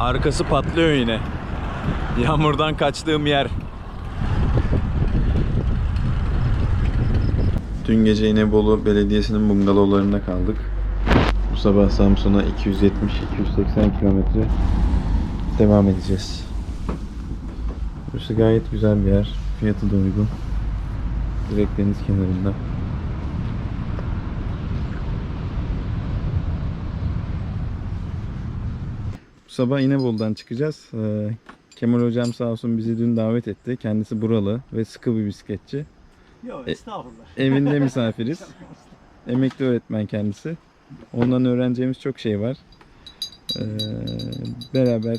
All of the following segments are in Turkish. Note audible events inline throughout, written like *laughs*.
Arkası patlıyor yine. Yağmurdan kaçtığım yer. Dün gece yine Bolu Belediyesi'nin bungalovlarında kaldık. Bu sabah Samsun'a 270-280 kilometre devam edeceğiz. Burası gayet güzel bir yer. Fiyatı da uygun. Direkt deniz kenarında. Bu sabah İnebolu'dan çıkacağız. Ee, Kemal hocam sağ olsun bizi dün davet etti. Kendisi buralı ve sıkı bir bisikletçi. Yok E- estağfurullah. Evinde misafiriz. *laughs* Emekli öğretmen kendisi. Ondan öğreneceğimiz çok şey var. Ee, beraber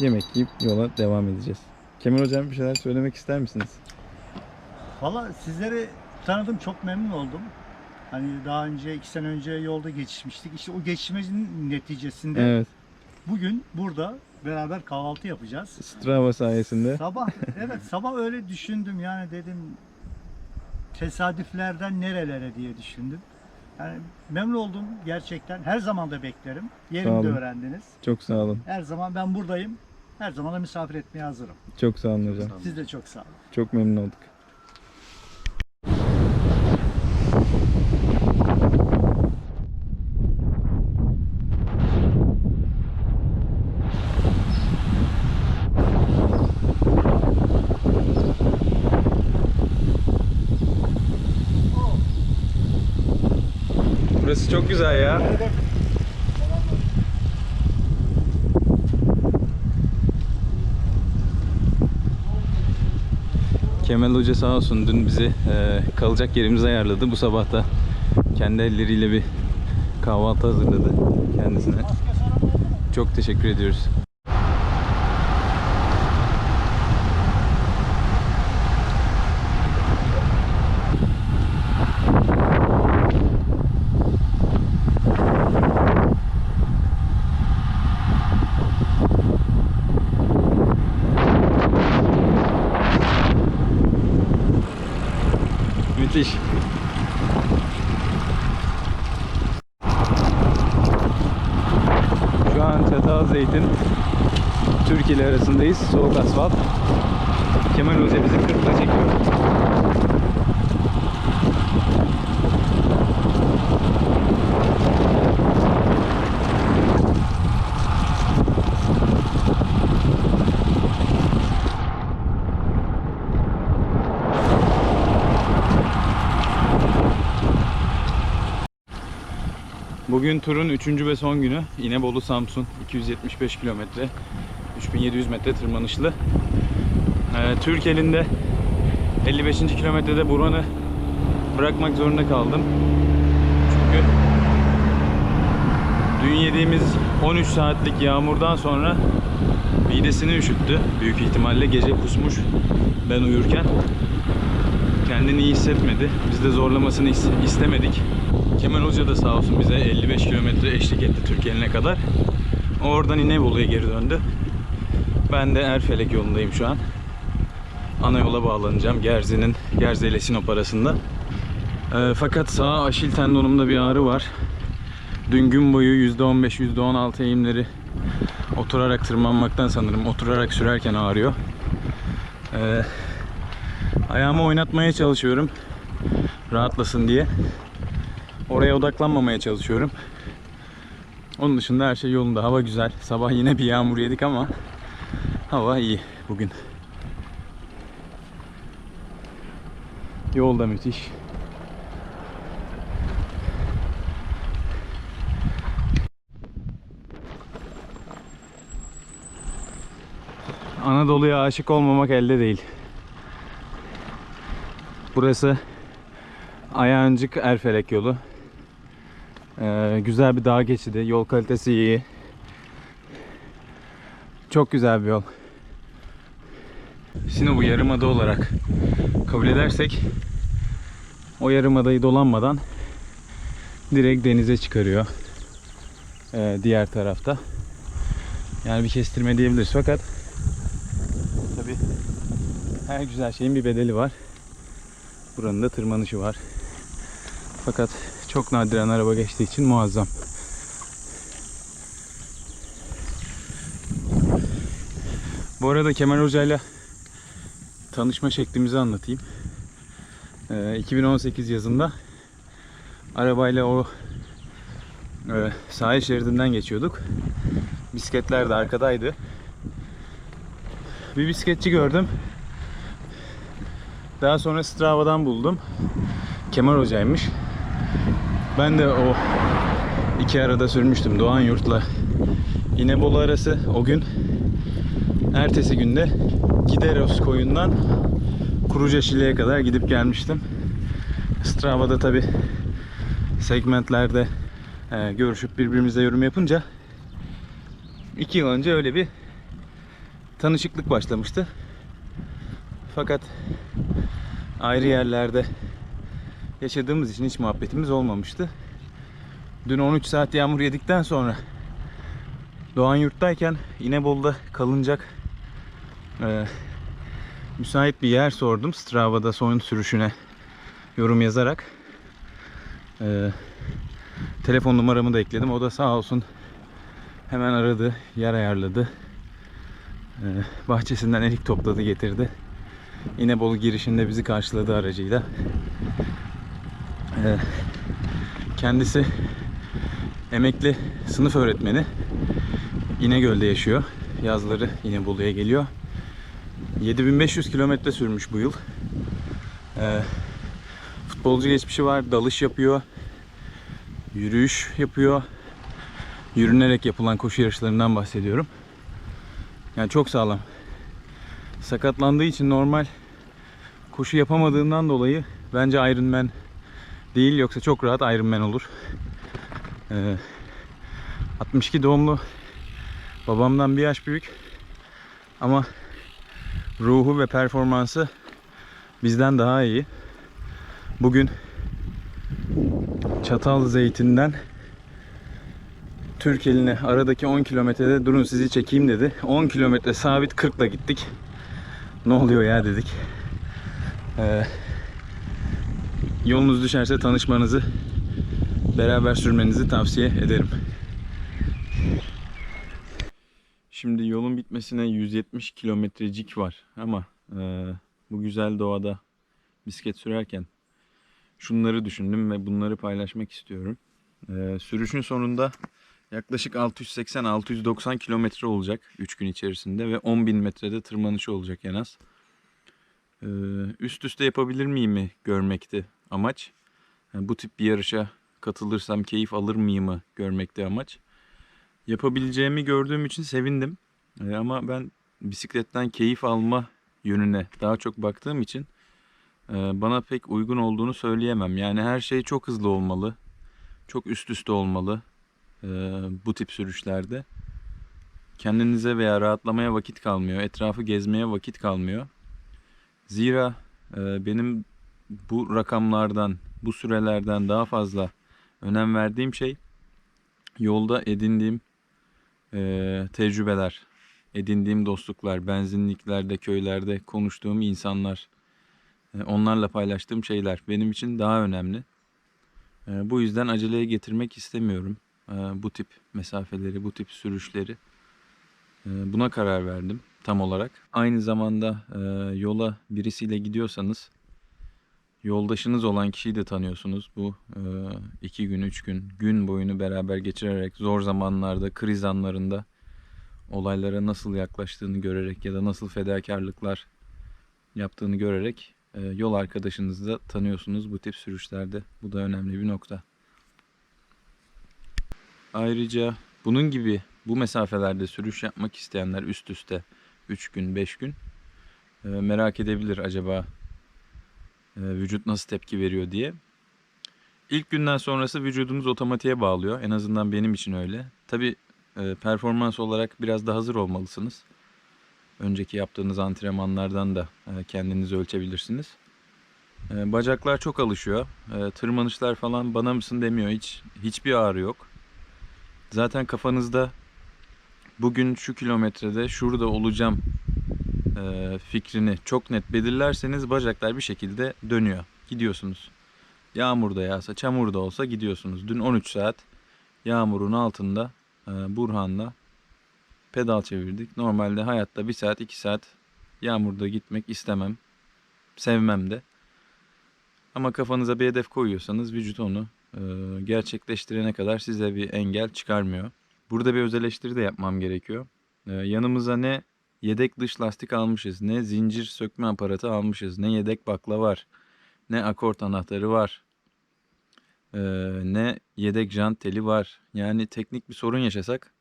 yemek yiyip yola devam edeceğiz. Kemal hocam bir şeyler söylemek ister misiniz? Valla sizleri tanıdım çok memnun oldum. Hani daha önce iki sene önce yolda geçişmiştik. İşte o geçişimizin neticesinde Evet. Bugün burada beraber kahvaltı yapacağız. Strava sayesinde. Sabah evet sabah öyle düşündüm yani dedim tesadüflerden nerelere diye düşündüm. Yani memnun oldum gerçekten. Her zaman da beklerim. Yerimde öğrendiniz. Çok sağ olun. Her zaman ben buradayım. Her zaman da misafir etmeye hazırım. Çok sağ olun hocam. Siz de çok sağ olun. Çok memnun olduk. Çok güzel ya. Kemal Hoca sağ olsun dün bizi e, kalacak yerimizi ayarladı. Bu sabah da kendi elleriyle bir kahvaltı hazırladı kendisine. Çok teşekkür ediyoruz. Müthiş. Şu an Çatal Zeytin Türk ile arasındayız. Soğuk asfalt. Kemal Hoca bizi kırkla çekiyor. Bugün turun 3. ve son günü. İnebolu Samsun 275 kilometre. 3700 metre tırmanışlı. Ee, Türk elinde 55. kilometrede Buran'ı bırakmak zorunda kaldım. Çünkü dün yediğimiz 13 saatlik yağmurdan sonra midesini üşüttü. Büyük ihtimalle gece kusmuş ben uyurken. Kendini iyi hissetmedi. Biz de zorlamasını is- istemedik. Kemal Hoca da sağ olsun bize 55 kilometre eşlik etti Türkiye'ne kadar. Oradan İnebolu'ya geri döndü. Ben de Erfelek yolundayım şu an. Ana yola bağlanacağım. Gerze'nin, Gerze ile Sinop arasında. Ee, fakat sağ aşil tendonumda bir ağrı var. Dün gün boyu %15, %16 eğimleri oturarak tırmanmaktan sanırım. Oturarak sürerken ağrıyor. Ee, ayağımı oynatmaya çalışıyorum. Rahatlasın diye. Oraya odaklanmamaya çalışıyorum. Onun dışında her şey yolunda. Hava güzel. Sabah yine bir yağmur yedik ama hava iyi bugün. Yol da müthiş. Anadolu'ya aşık olmamak elde değil. Burası Ayancık Erfelek yolu. Ee, güzel bir dağ geçidi. Yol kalitesi iyi. Çok güzel bir yol. Sinop'u yarımada olarak kabul edersek o yarımadayı dolanmadan direkt denize çıkarıyor. Ee, diğer tarafta. Yani bir kestirme diyebiliriz fakat tabi her güzel şeyin bir bedeli var. Buranın da tırmanışı var. Fakat çok nadiren araba geçtiği için muazzam. Bu arada Kemal Hoca'yla tanışma şeklimizi anlatayım. Ee, 2018 yazında arabayla o e, sahil şeridinden geçiyorduk. Bisikletler de arkadaydı. Bir bisikletçi gördüm. Daha sonra Strava'dan buldum. Kemal Hoca'ymış. Ben de o iki arada sürmüştüm Doğan Yurt'la İnebolu arası o gün. Ertesi günde Gideros koyundan Kuruca Şile'ye kadar gidip gelmiştim. Strava'da tabi segmentlerde e, görüşüp birbirimize yorum yapınca iki yıl önce öyle bir tanışıklık başlamıştı. Fakat ayrı yerlerde yaşadığımız için hiç muhabbetimiz olmamıştı. Dün 13 saat yağmur yedikten sonra Doğan yurttayken İnebolu'da kalınacak e, müsait bir yer sordum. Strava'da son sürüşüne yorum yazarak. E, telefon numaramı da ekledim. O da sağ olsun hemen aradı, yer ayarladı. E, bahçesinden erik topladı getirdi. İnebolu girişinde bizi karşıladı aracıyla. E, kendisi emekli sınıf öğretmeni. İnegöl'de yaşıyor. Yazları İnebolu'ya geliyor. 7500 kilometre sürmüş bu yıl. Ee, futbolcu geçmişi var. Dalış yapıyor. Yürüyüş yapıyor. Yürünerek yapılan koşu yarışlarından bahsediyorum. Yani çok sağlam. Sakatlandığı için normal koşu yapamadığından dolayı bence Ironman değil yoksa çok rahat Ironman olur. Ee, 62 doğumlu babamdan bir yaş büyük ama ruhu ve performansı bizden daha iyi. Bugün Çatal Zeytin'den Türkeli'ne aradaki 10 kilometrede durun sizi çekeyim dedi. 10 kilometre sabit 40'la gittik. Ne oluyor ya dedik. Ee, yolunuz düşerse tanışmanızı beraber sürmenizi tavsiye ederim. Şimdi yolun bitmesine 170 kilometrecik var ama e, bu güzel doğada bisiklet sürerken şunları düşündüm ve bunları paylaşmak istiyorum. E, sürüşün sonunda yaklaşık 680-690 kilometre olacak 3 gün içerisinde ve 10.000 metrede tırmanışı olacak en az. E, üst üste yapabilir miyim mi görmekti amaç. Yani bu tip bir yarışa katılırsam keyif alır mıyımı görmekte amaç. Yapabileceğimi gördüğüm için sevindim. Ee, ama ben bisikletten keyif alma yönüne daha çok baktığım için e, bana pek uygun olduğunu söyleyemem. Yani her şey çok hızlı olmalı. Çok üst üste olmalı e, bu tip sürüşlerde. Kendinize veya rahatlamaya vakit kalmıyor. Etrafı gezmeye vakit kalmıyor. Zira e, benim bu rakamlardan, bu sürelerden daha fazla önem verdiğim şey yolda edindiğim e, tecrübeler, edindiğim dostluklar, benzinliklerde, köylerde konuştuğum insanlar, e, onlarla paylaştığım şeyler benim için daha önemli. E, bu yüzden aceleye getirmek istemiyorum bu tip mesafeleri, bu tip sürüşleri. E, buna karar verdim tam olarak. Aynı zamanda e, yola birisiyle gidiyorsanız yoldaşınız olan kişiyi de tanıyorsunuz. Bu e, iki gün, üç gün, gün boyunu beraber geçirerek zor zamanlarda, kriz anlarında olaylara nasıl yaklaştığını görerek ya da nasıl fedakarlıklar yaptığını görerek yol arkadaşınızı da tanıyorsunuz bu tip sürüşlerde. Bu da önemli bir nokta. Ayrıca bunun gibi bu mesafelerde sürüş yapmak isteyenler üst üste 3 gün, 5 gün e, merak edebilir acaba e, vücut nasıl tepki veriyor diye. İlk günden sonrası vücudunuz otomatiğe bağlıyor. En azından benim için öyle. Tabi performans olarak biraz da hazır olmalısınız. Önceki yaptığınız antrenmanlardan da e, kendinizi ölçebilirsiniz. E, bacaklar çok alışıyor. E, tırmanışlar falan bana mısın demiyor hiç. Hiçbir ağrı yok. Zaten kafanızda bugün şu kilometrede şurada olacağım e, fikrini çok net belirlerseniz bacaklar bir şekilde dönüyor. Gidiyorsunuz. Yağmurda yağsa, çamurda olsa gidiyorsunuz. Dün 13 saat yağmurun altında e, Burhan'la pedal çevirdik. Normalde hayatta 1 saat 2 saat yağmurda gitmek istemem. Sevmem de. Ama kafanıza bir hedef koyuyorsanız vücut onu gerçekleştirene kadar size bir engel çıkarmıyor. Burada bir öz de yapmam gerekiyor. E, yanımıza ne yedek dış lastik almışız, ne zincir sökme aparatı almışız, ne yedek bakla var, ne akort anahtarı var, e, ne yedek jant teli var. Yani teknik bir sorun yaşasak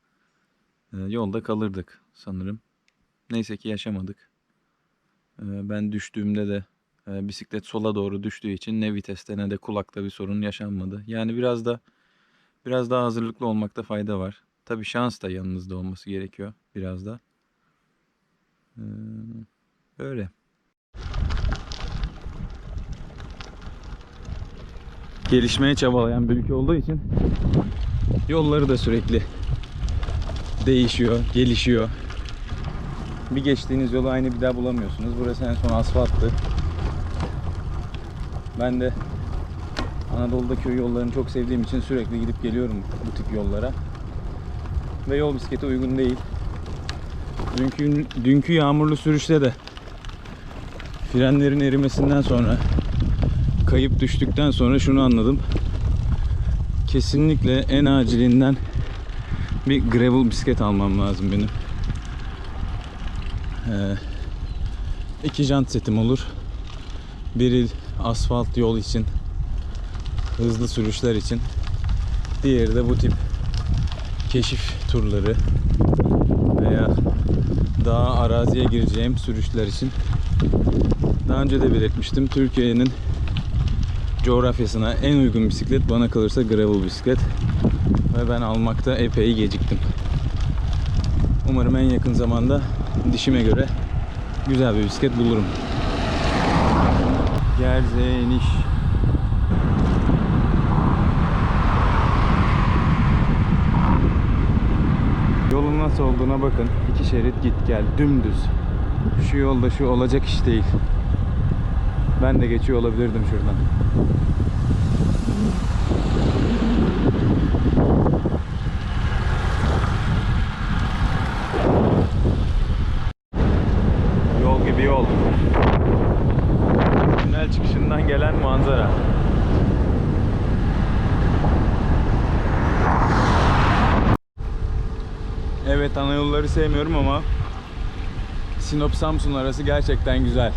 e, yolda kalırdık sanırım. Neyse ki yaşamadık. E, ben düştüğümde de e, bisiklet sola doğru düştüğü için ne viteste ne de kulakta bir sorun yaşanmadı. Yani biraz da biraz daha hazırlıklı olmakta fayda var. Tabii şans da yanınızda olması gerekiyor biraz da. Ee, Öyle. Gelişmeye çabalayan bir ülke olduğu için yolları da sürekli değişiyor, gelişiyor. Bir geçtiğiniz yolu aynı bir daha bulamıyorsunuz. Burası en son asfalttı. Ben de Anadolu'da köy yollarını çok sevdiğim için sürekli gidip geliyorum bu tip yollara. Ve yol bisiklete uygun değil. Dünkü, dünkü yağmurlu sürüşte de frenlerin erimesinden sonra kayıp düştükten sonra şunu anladım. Kesinlikle en acilinden bir gravel bisiklet almam lazım benim. Ee, iki jant setim olur. Biri asfalt yol için, hızlı sürüşler için. Diğeri de bu tip keşif turları veya daha araziye gireceğim sürüşler için. Daha önce de belirtmiştim. Türkiye'nin coğrafyasına en uygun bisiklet bana kalırsa gravel bisiklet. Ve ben almakta epey geciktim. Umarım en yakın zamanda dişime göre güzel bir bisiklet bulurum. Gerzeniş. Yolun nasıl olduğuna bakın. İki şerit git gel dümdüz. Şu yolda şu olacak iş değil. Ben de geçiyor olabilirdim şuradan. Yol gibi yol. Tünel çıkışından gelen manzara. Evet ana yolları sevmiyorum ama Sinop Samsun arası gerçekten güzel.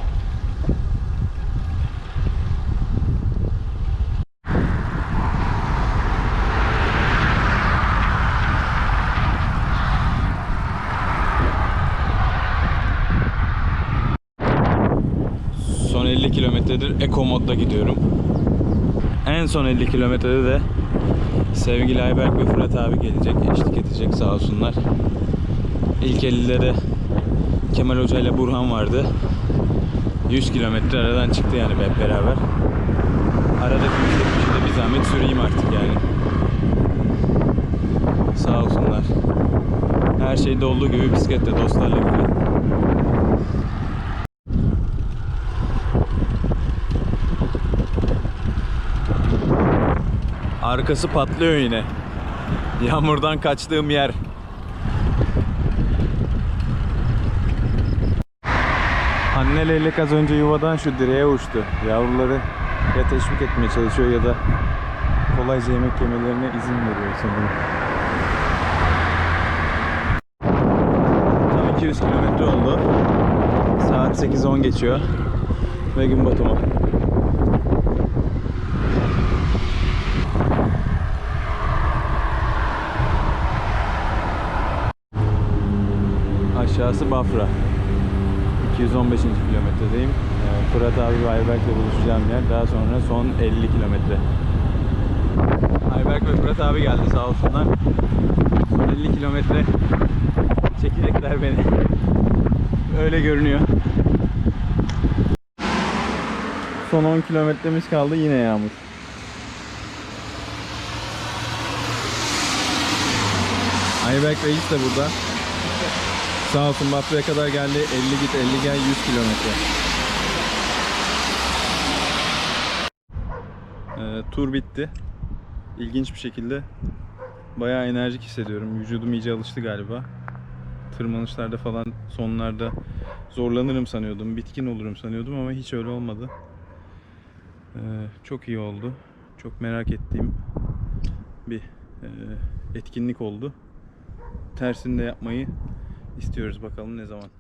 Son 50 kilometredir Eco modda gidiyorum. En son 50 kilometrede de sevgili Ayberk ve Fırat abi gelecek, eşlik edecek sağ olsunlar. İlk 50'de de Kemal Hoca ile Burhan vardı. 100 kilometre aradan çıktı yani hep beraber. Arada 170'i de bir zahmet süreyim artık yani. Sağ olsunlar. Her şeyde olduğu gibi bisiklette dostlarla gibi. Arkası patlıyor yine. Yağmurdan kaçtığım yer. Anne leylek az önce yuvadan şu direğe uçtu. Yavruları ya teşvik etmeye çalışıyor ya da kolayca yemek yemelerine izin veriyor sanırım. Tam 200 kilometre oldu. Saat 8.10 geçiyor. Ve gün batımı. Aşağısı Bafra. 215. kilometredeyim. Ee, Fırat abi ve Ayberk'le buluşacağım yer. Daha sonra son 50 kilometre. Ayberk ve Fırat abi geldi sağ olsunlar. Son 50 kilometre çekecekler beni. Öyle görünüyor. Son 10 kilometremiz kaldı yine yağmur. Ayberk Reis de burada. Sağ olsun Bafra'ya kadar geldi. 50 git 50 gel 100 kilometre. Ee, tur bitti. İlginç bir şekilde bayağı enerjik hissediyorum. Vücudum iyice alıştı galiba. tırmanışlarda falan sonlarda zorlanırım sanıyordum. Bitkin olurum sanıyordum ama hiç öyle olmadı. Ee, çok iyi oldu. Çok merak ettiğim bir e, etkinlik oldu. Tersini de yapmayı istiyoruz bakalım ne zaman.